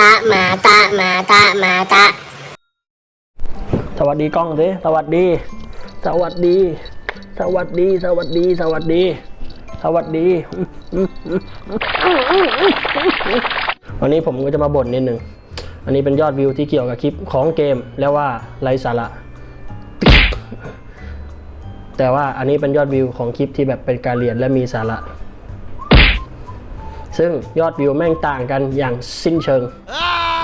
ตะมาตะมาตะมาตะ สวัสดีกล้องสิสวัสดี สวัสดี สวัสดี สวัสดี สวัสดี สวัสดี วันนี้ผมก็จะมาบ่นนิดหนึ่ง อันนี้เป็นยอดวิวที่เกี่ยวกับคลิปของเกมแล้วว่าไร้สาระ แต่ว่าอันนี้เป็นยอดวิวของคลิปที่แบบเป็นการเรียนและมีสาระ ซึ่งยอดวิวแม่งต่างกันอย่างสิ้นเชิง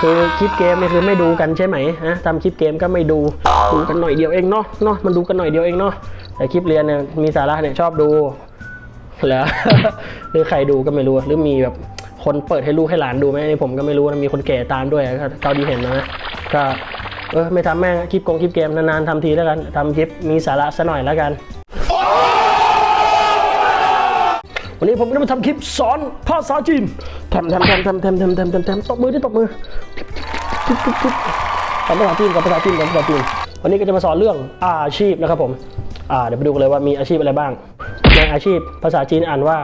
คือคลิปเกมนี่คือไม่ดูกันใช่ไหมฮะทำคลิปเกมก็ไม่ดูดูกันหน่อยเดียวเองเนาะเนาะมันดูกันหน่อยเดียวเองเนาะแต่คลิปเรียนเนี่ยมีสาระเนี่ยชอบดูแล้วหรือใครดูก็ไม่รู้หรือมีแบบคนเปิดให้ลูกให้หลานดูไหมอันนี้ผมก็ไม่รู้นะมีคนแก่ตามด้วยก็เท่าที่เห็นนะก็เออไม่ทำแม่งคลิปกงคลิปเกมนานๆทำทีแล้วกันทำคลิปมีสาระซะหน่อยแล้วกัน วันนี้ผมจะมาทำคลิปสอนภาษาจีนทำทำทำทำทำทำทำทำทำตบมือที่ตบมือทำภาษาจีนกับภาษาจีนกับภาษาจีนวันนี้ก็จะมาสอนเรื่องอาชีพนะครับผมอ่าเดี๋ยวไปดูกันเลยว่ามีอาชีพอะไรบ้าง ในอาชีพภาษาจีนอ่านว่า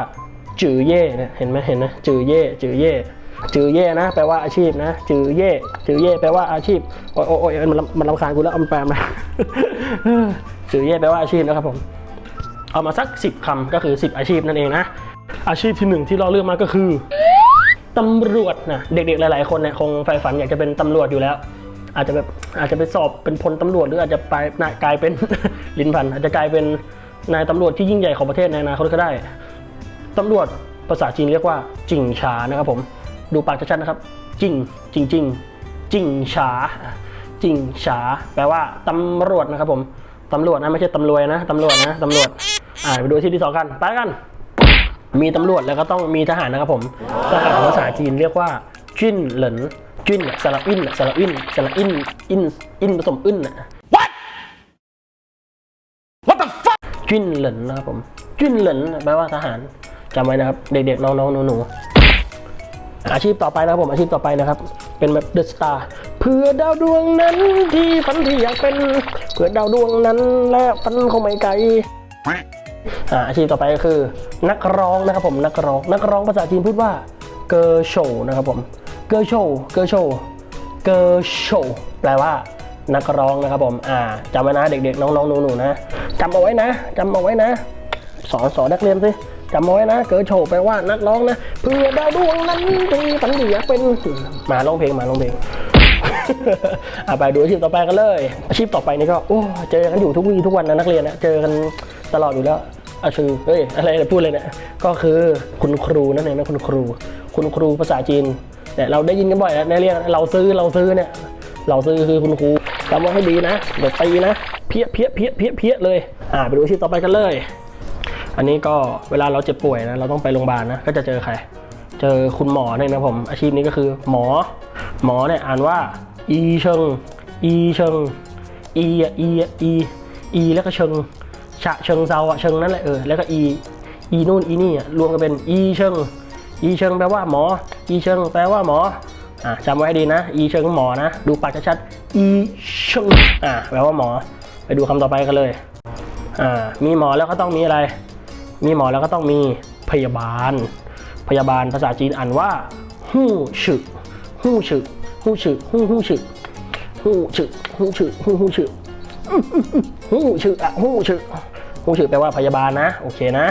จือเย่เนี่ยเห็นไหมเห็นไหมจือเย่จือเย่จือเย่นะแปลว่าอาชีพนะ จือเย่จือเย่แปลว่าอาชีพโอ้ยโอ้ยมันรำมันรำคาญกูแล้วเอามันแปลมาจือเย่แปลว่าอาชีพนะครับผมเอามาสัก 10คำก็คือ 10 อาชีพนั่นเองนะ อาชีพที่หนึ่งที่เราเลือกมาก็คือตำรวจนะเด็กๆหลายๆคนเนี่ยคงใฝ่ฝันอยากจะเป็นตำรวจอยู่แล้ว อาจจะแบบอาจจะไปสอบเป็นพลตำรวจหรืออาจจะไปนายกลายเป็น ลินพันอาจจะกลายเป็นนายตำรวจที่ยิ่งใหญ่ของประเทศในอนาคตก็ได้ตำรวจภาษาจีนเรียกว่าจิงชานะครับผมดูปากชัดๆนะครับ จิงจริงจริงจิงชาจิงชาแปลว่าตำรวจนะครับผมตำรวจนะไม่ใช่ตำรวยนะตำรวจนะตำรวจอ่าไปดูอาชีพที่สองกันไปกัน มีตำรวจแล้วก็ต้องมีทหารนะครับผม ทหารภาษาจีนเรียกว่าจิ้นเหลินจิ้นเนี่ยสระอินน่ะสระอินสระอินอินอินผสมอึนน่ะ What What the fuck จิ้นเหลินนะครับผมจิ้นเหลินแปลว่าทหารจำไว้นะครับ เด็กๆ น้องๆหนูๆอาชีพต่อไปนะครับผมอาชีพต่อไปนะครับ เป็นแบบเดอะสตาร์เพื่อดาวดวงนั้นที่ฝันที่อยากเป็น เพื่อดาวดวงนั้นและฝันคงไม่ไกล อาชีพต่อไปก็คือ นักร้องนะครับผมนักร้องนักร้องภาษาจีนพูดว่าเกอร์โชนะครับผมเกอร์โชเกอร์โชเกอร์โชแปลว่านักร้องนะครับผมอ่าจำไว้นะเด็กๆน้องๆหนูๆนะจำเอาไว้นะจำเอาไว้นะ สอนสอนนักเรียนสิจำเอาไว้นะ เกอร์โชแปลว่านักร้องนะเพื่อดาวดวงนั้นที่ฝันดีอยากเป็นมาร้องเพลงมาร้องเพลง อะไปดูอาชีพต่อไปกันเลย อาชีพต่อไปนี่ก็โอ้เจอกันอยู่ทุกวี่ทุกวันนะนักเรียนนะเจอกันตลอดอยู่แล้วอาชื่อเฮ้ยอะไรนะพูดเลยเนี่ยก็คือคุณครูนั่นเองนะคุณครู คุณครูภาษาจีนเนี่ยเราได้ยินกันบ่อยแล้วในเรียนเราซื้อเราซื้อเนี่ยเราซื้อคือคุณครูจำไว้ให้ดีนะเดี๋ยวตีนะเพี้ยเพี้ยเพี้ยเพี้ยเพี้ยเลยอ่าไปดูอาชีพต่อไปกันเลย อันนี้ก็เวลาเราเจ็บป่วยนะเราต้องไปโรงพยาบาลนะก็จะเจอใคร เจอคุณหมอเนี่ยนะผมอาชีพนี้ก็คือหมอ หมอเนี่ยอ่านว่าอีเชิงอีเชิงอีอะอีอะอีอีแล้วก็เชิงฉะเชิงเซาอะเชิงนั่นแหละเออแล้วก็อีอีนู่นอีนี่อะรวมกันเป็นอีเชิงอีเชิงแปลว่าหมออีเชิงแปลว่าหมออะจำไว้ให้ดีนะอีเชิงหมอนะ ดูปากชัดๆอีเชิงอะแปลว่าหมอ ไปดูคำต่อไปกันเลยอ่ามีหมอแล้วก็ต้องมีอะไร มีหมอแล้วก็ต้องมีพยาบาล พยาบาลภาษาจีนอ่านว่าฮู้ฉึ ฮู้ฉึฮู้ฉึฮู้ฮู้ฉึฮู้ฉึฮู้ฉึฮู้ฮู้ฉึฮู้ฉึอะฮู้ฉึฮู้ฉึแปลว่าพยาบาลนะ โอเคนะ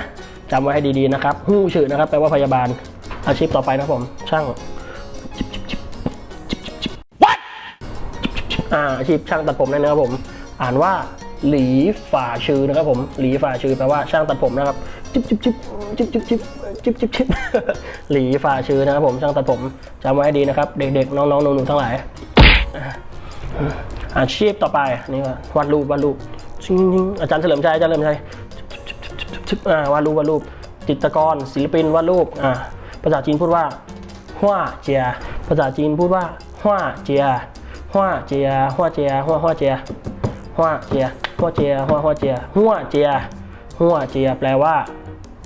จำไว้ให้ดีๆนะครับฮู้ฉึนะครับแปลว่าพยาบาลอาชีพต่อไปนะผมช่างอาอาชีพช่างตัดผมนั่นนะครับผม อ่านว่า หลีฝ่าชื่อนะครับผมหลีฝ่าชื่อแปลว่าช่างตัดผมนะครับจิบจิบจิบจิบจิบจิบจิบจิบจิบหลีฝ่าชื่อนะครับผมช่างตัดผมจำไว้ให้ดีนะครับ เด็กๆ น้องๆหนูๆทั้งหลายอาชีพต่อไปนี่ว่าวาดรูปวาดรูปจริงๆอาจารย์เฉลิมชัยอาจารย์เฉลิมชัยวาดรูปวาดรูป จิตรกร ศิลปินวาดรูปอ่าภาษาจีนพูดว่าฮวาเจียภาษาจีนพูดว่าฮวาเจียฮวาเจียฮวาเจียฮว่าฮวาเจียหัวเจีย หัวเจียหัวหัวเจียหัวเจียหัวเจียแปลว่า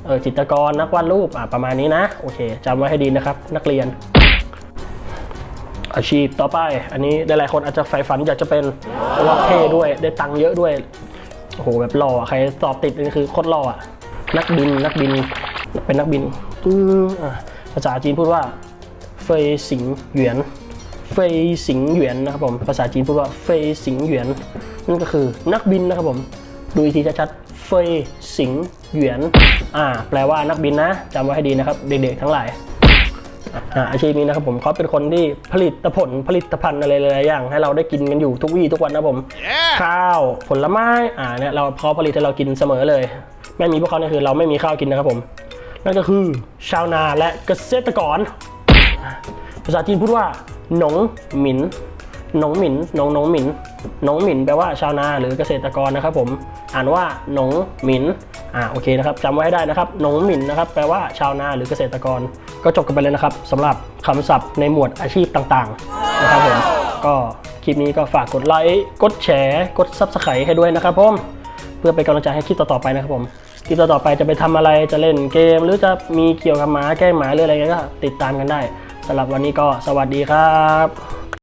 เออจิตรกรนักวาดรูปอะประมาณนี้นะโอเคจำไว้ให้ดีนะครับ นักเรียน อาชีพต่อไป อันนี้หลายๆคนอาจจะใฝ่ฝันอยากจะเป็นเพราะว่าเท่ด้วยได้ตังค์เยอะด้วยโอ้โหแบบหล่อใครสอบติดนี่คือโคตรหล่ออะนักบินนักบินเป็นนักบินอือะภาษาจีนพูดว่าเฟยสิงเหวียนเฟยสิงเหวียนนะครับผมภาษาจีนพูดว่าเฟยสิงเหวียน นั่นก็คือนักบินนะครับผม ดูอีกทีชัดๆ เฟยสิงเหวียน อ่า แปลว่านักบินนะจำไว้ให้ดีนะครับ เด็กๆทั้งหลายอ่าอาชีพนี้นะครับผมเขาเป็นคนที่ผลิตผลผลิตภัณฑ์อะไรหลายๆอย่าง ให้เราได้กินกันอยู่ทุกวี่ทุกวันนะครับผมข้าวผลไม้อ่าเนี่ยเราเขาผลิตให้เรากินเสมอเลย ไม่มีพวกเขาเนี่ยคือเราไม่มีข้าวกินนะครับผม นั่นก็คือชาวนาและเกษตรกร ภาษาจีนพูดว่าหนงหมิน หนงหมินหนงหนงหมินหนงหมินแปลว่าชาวนาหรือเกษตรกรนะครับผมอ่านว่าหนงหมินอ่าโอเคนะครับจำไว้ให้ได้นะครับหนงหมินนะครับแปลว่าชาวนาหรือเกษตรกร ก็จบกันไปเลยนะครับสำหรับคำศัพท์ในหมวดอาชีพต่างๆนะครับผมก็คลิปนี้ก็ฝากกดไลค์กดแชร์กดซับสไครต์ให้ด้วยนะครับผมเพื่อเป็นกำลังใจให้คลิปต่อๆไปนะครับผมคลิปต่อๆไปจะไปทำอะไรจะเล่นเกม หรือจะมีเกี่ยวกับหมาแก้หมาหรืออะไรเงี้ยก็ติดตามกันได้สำหรับวันนี้ก็สวัสดีครับ